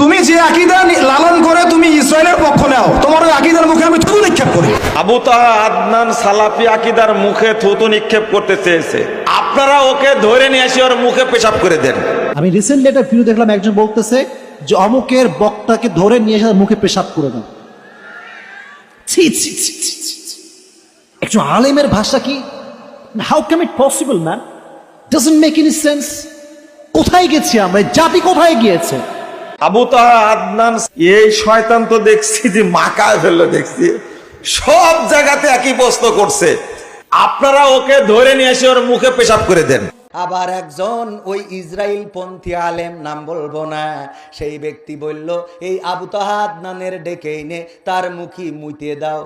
তুমি যে আকিদা লালন করে তুমি ইসরায়েলের পক্ষ নাও তোমার ওই আকিদার মুখে আমি থুতু নিক্ষেপ করি। আবু তাহা আদনান সালাফি আকিদার মুখে থুতু নিক্ষেপ করতে চেয়েছে। আপনারা ওকে ধরে নিয়ে এসে ওর মুখে পেশাব করে দেন। আমি রিসেন্টলি একটা ভিডিও দেখলাম একজন বলতেছে যে অমুকের বক্তাকে ধরে নিয়ে এসে মুখে পেশাব করে দাও। ছি ছি ছি। একজন আলেমের ভাষা কি? How come it possible man doesn't make any sense কোথায় গেছি আমরা? জাতি কোথায় গিয়েছে? আবু তাহা আদনান, এই শয়তান তো দেখছি যে মাকায় ফেলল, দেখছি। সব জায়গাতে একই প্রশ্ন করছে। আপনারা ওকে ধরে নিয়ে এসে ওর মুখে পেশাব করে দেন। আবার একজন ওই ইসরায়েল পন্থী আলেম নাম বলব না, সেই ব্যক্তি বলল, এই আবু তাহাদনানের ডেকে এনে তার মুখি মুইতে দাও।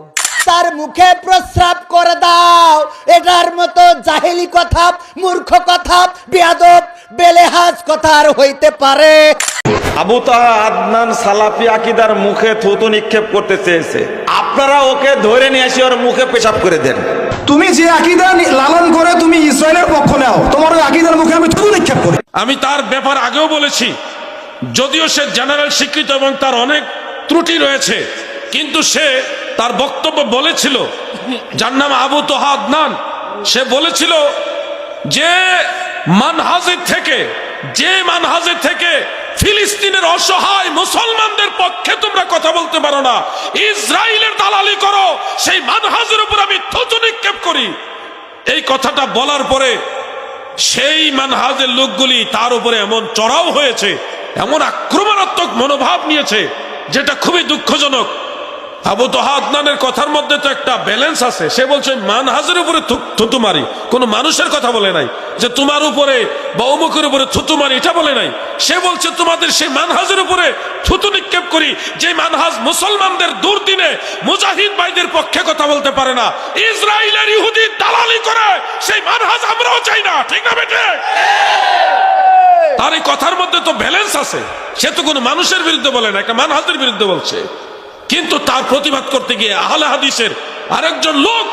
তার মুখে প্রস্রাব করে দাও। এটার মতো জাহেলি কথা, মূর্খ কথা, বেয়াদব বেলেহাজ কথা আর হইতে পারে। আবু তাহা আদনান সালাফি আকিদার মুখে থুতু নিক্ষেপ করতে চেয়েছে। আপনারা ওকে ধরে নিয়ে এসে ওর মুখে পেশাব করে দেন। তুমি যে আকিদা লালন করে তুমি ইসরায়েলের পক্ষ নাও তোমার ওই আকিদার মুখে আমি থুতু নিক্ষেপ করি। আমি তার ব্যাপার আগেও বলেছি। যদিও সে জেনারেল স্বীকৃত এবং তার অনেক ত্রুটি রয়েছে কিন্তু সে তার বক্তব্য বলেছিল। যার নাম আবু তোহা আদনান। সে বলেছিল যে মানহাজের থেকে, যে মানহাজের থেকে ফিলিস্তিনের অসহায় মুসলমানদের পক্ষে তোমরা কথা বলতে পারো না। ইসরায়েলের দালালি করো, সেই মানহাজের উপর আমি থুতু নিক্ষেপ করি। এই কথাটা বলার পরে সেই মানহাজের লোকগুলি তার উপরে এমন চড়াও হয়েছে, এমন আক্রমণাত্মক মনোভাব নিয়েছে, যেটা খুবই দুঃখজনক। আবু তোহাদনানের কথার মধ্যে তো একটা ব্যালেন্স আছে। সে বলছে, মানহাজের উপরে থুতু মারি। কোনো মানুষের কথা বলে নাই। যে তোমার উপরে বা অমুকের উপরে থুতু মারি, এটা বলে নাই। সে বলছে, তোমাদের সেই মানহাজের উপরে থুতু নিক্ষেপ করি যে মানহাজ মুসলমানদের দুর্দিনে মুজাহিদ ভাইদের পক্ষে কথা বলতে পারে না। ইসরায়েলের ইহুদি দালালি করে, সেই মানহাজ আমরাও চাই না। ঠিক না বেটে তার এই কথার মধ্যে তো ব্যালেন্স আছে। সে তো কোনো মানুষের বিরুদ্ধে বলে না, একটা মানহাজের বিরুদ্ধে বলছে। কিন্তু তার প্রতিবাদ করতে গিয়ে আহলে হাদিসের আরেকজন লোক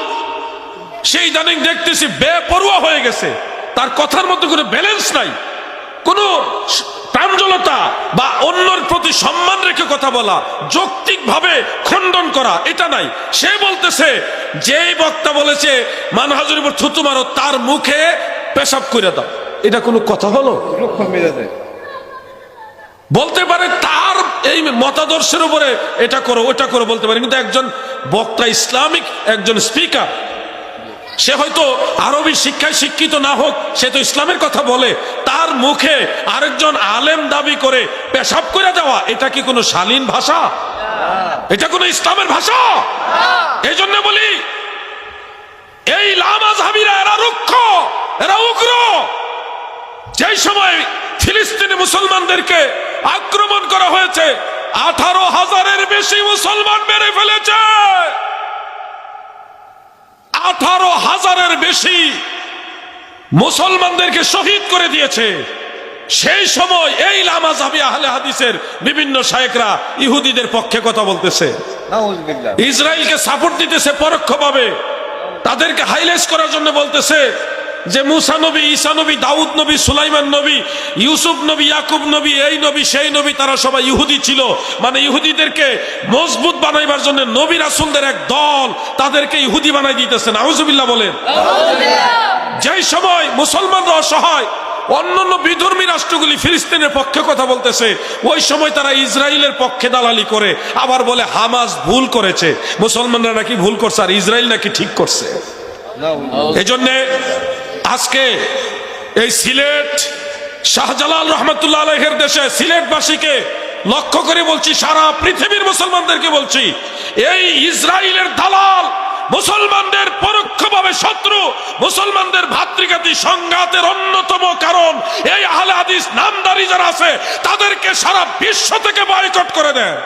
সেই ইদানিং দেখতেছি বেপরোয়া হয়ে গেছে। তার কথার মধ্যে কোনো ব্যালেন্স নাই। কোনো প্রাঞ্জলতা বা অন্যর প্রতি সম্মান রেখে কথা বলা যৌক্তিকভাবে খণ্ডন করা এটা নাই। সে বলতেছে যেই বক্তা বলেছে মানহাজের উপর থুতু মারো তার মুখে পেশাব করে দাও। এটা কোনো কথা হলো? বলতে পারে তার এই মতাদর্শের উপরে এটা করো, ওটা করো বলতে পারে। কিন্তু একজন বক্তা ইসলামিক, একজন স্পিকার, সে হয়তো আরবি শিক্ষায় শিক্ষিত না হোক, সে তো ইসলামের কথা বলে, তার মুখে আরেকজন আলেম দাবি করে পেশাব করে দেওয়া, এটা কি কোনো শালীন ভাষা? এটা কোনো ইসলামের ভাষা? এই জন্য বলি, এই লামাজহাবিরা, এরা রুক্ষ, এরা উগ্র। যেই সময় ফিলিস্তিনি মুসলমানদেরকে আক্রমণ করা হয়েছে। আঠারো হাজারের বেশি মুসলমান মেরে ফেলেছে। আঠারো হাজারের বেশি মুসলমানদেরকে শহীদ করে দিয়েছে। সেই সময় এই লামাজাবি আহলে হাদিসের বিভিন্ন শায়েকরা ইহুদিদের পক্ষে কথা বলতেছে। ইসরায়েলকে সাপোর্ট দিতেছে পরোক্ষভাবে। তাদেরকে হাইলাইট করার জন্য বলতেছে যে মুসা নবী ঈসা নবী দাউদ নবী সুলাইমান নবী ইউসুফ নবী ইয়াকুব নবী এই নবী সেই নবী তারা সবাই ইহুদি ছিল। মানে ইহুদিদেরকে মজবুত বানাইবার জন্য নবী রাসুলদের এক দল তাদেরকে ইহুদি বানাই দিতেছেন। আউজুবিল্লাহ বলেন। যেই সময় মুসলমানরা অসহায় অন্যান্য বিধর্মী রাষ্ট্রগুলি ফিলিস্তিনের পক্ষে কথা বলতেছে ওই সময় তারা ইসরায়েলের পক্ষে দালালি করে আবার বলে হামাস ভুল করেছে। মুসলমানরা নাকি ভুল করছে আর ইসরায়েল নাকি ঠিক করছে। এই জন্যে আজকে এই সিলেট শাহজালাল রহমতুল্লাহ আলহের দেশে সিলেটবাসীকে লক্ষ্য করে বলছি, সারা পৃথিবীর মুসলমানদেরকে বলছি, এই ইসরায়েলের দালাল মুসলমানদের পরোক্ষভাবে শত্রু, মুসলমানদের ভাতৃঘাতী সংঘাতের অন্যতম কারণ, এই আহলে হাদিস নামদারি যারা আছে, তাদেরকে সারা বিশ্ব থেকে বয়কট করে দেয়